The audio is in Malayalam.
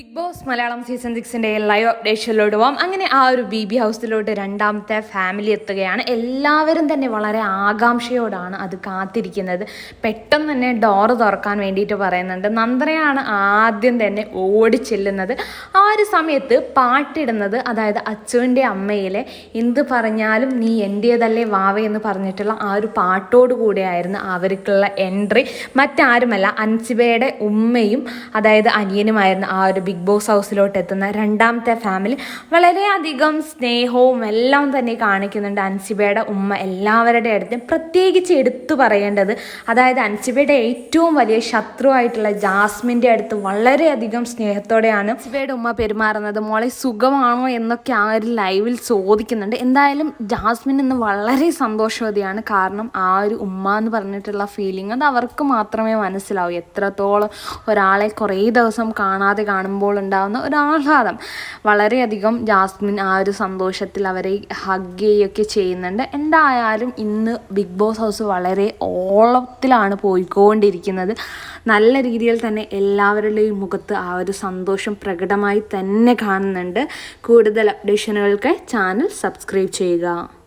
ബിഗ് ബോസ് മലയാളം സീസൺ സിക്സിന്റെ ലൈവ് അപ്ഡേഷനിലോട്ട് പോവാം. അങ്ങനെ ആ ഒരു ബി ബി ഹൗസിലോട്ട് രണ്ടാമത്തെ ഫാമിലി എത്തുകയാണ്. എല്ലാവരും തന്നെ വളരെ ആകാംക്ഷയോടാണ് അത് കാത്തിരിക്കുന്നത്. പെട്ടെന്ന് തന്നെ ഡോറ് തുറക്കാൻ വേണ്ടിയിട്ട് പറയുന്നുണ്ട്. നന്ദനയാണ് ആദ്യം തന്നെ ഓടി ചെല്ലുന്നത് ആ ഒരു സമയത്ത് പാട്ടിടുന്നത് അതായത് അച്ചുവിന്റെ അമ്മയിലെ എന്ത് പറഞ്ഞാലും നീ എന്റേതല്ലേ വാവേ എന്ന് പറഞ്ഞിട്ടുള്ള ആ ഒരു പാട്ടോട് കൂടെയായിരുന്നു അവർക്കുള്ള എൻട്രി മറ്റാരുമല്ല അൻസിബയുടെ ഉമ്മയും അതായത് അനിയനുമായിരുന്നു ആ ഒരു ബിഗ് ബോസ് ഹൗസിലോട്ട് എത്തുന്ന രണ്ടാമത്തെ ഫാമിലി വളരെയധികം സ്നേഹവും എല്ലാം തന്നെ കാണിക്കുന്നുണ്ട് അൻസിബയുടെ ഉമ്മ എല്ലാവരുടെ അടുത്തും. പ്രത്യേകിച്ച് എടുത്തു പറയേണ്ടത് അതായത് അൻസിബയുടെ ഏറ്റവും വലിയ ശത്രുവായിട്ടുള്ള ജാസ്മിന്റെ അടുത്ത് വളരെയധികം സ്നേഹത്തോടെയാണ് അൻസിബയുടെ ഉമ്മ പെരുമാറുന്നത്. മോളെ സുഖമാണോ എന്നൊക്കെ ആ ഒരു ലൈവിൽ ചോദിക്കുന്നുണ്ട്. എന്തായാലും ജാസ്മിൻ ഇന്ന് വളരെ സന്തോഷവതിയാണ്. കാരണം ആ ഒരു ഉമ്മ എന്ന് പറഞ്ഞിട്ടുള്ള ഫീലിംഗ് അത് അവർക്ക് മാത്രമേ മനസ്സിലാവൂ. എത്രത്തോളം ഒരാളെ കുറേ ദിവസം കാണാതെ കാണുമ്പോൾ ഉണ്ടാകുന്ന ഒരു ആഹ്ലാദം. വളരെയധികം ജാസ്മിൻ ആ ഒരു സന്തോഷത്തിൽ അവരെ ഹഗ് ചെയ്യുകയൊക്കെ ചെയ്യുന്നുണ്ട്. എന്തായാലും ഇന്ന് ബിഗ് ബോസ് ഹൗസ് വളരെ ഓളത്തിലാണ് പോയിക്കൊണ്ടിരിക്കുന്നത്. നല്ല രീതിയിൽ തന്നെ എല്ലാവരുടെയും മുഖത്ത് ആ ഒരു സന്തോഷം പ്രകടമായി തന്നെ കാണുന്നുണ്ട്. കൂടുതൽ അപ്ഡേഷനുകൾക്ക് ചാനൽ സബ്സ്ക്രൈബ് ചെയ്യുക.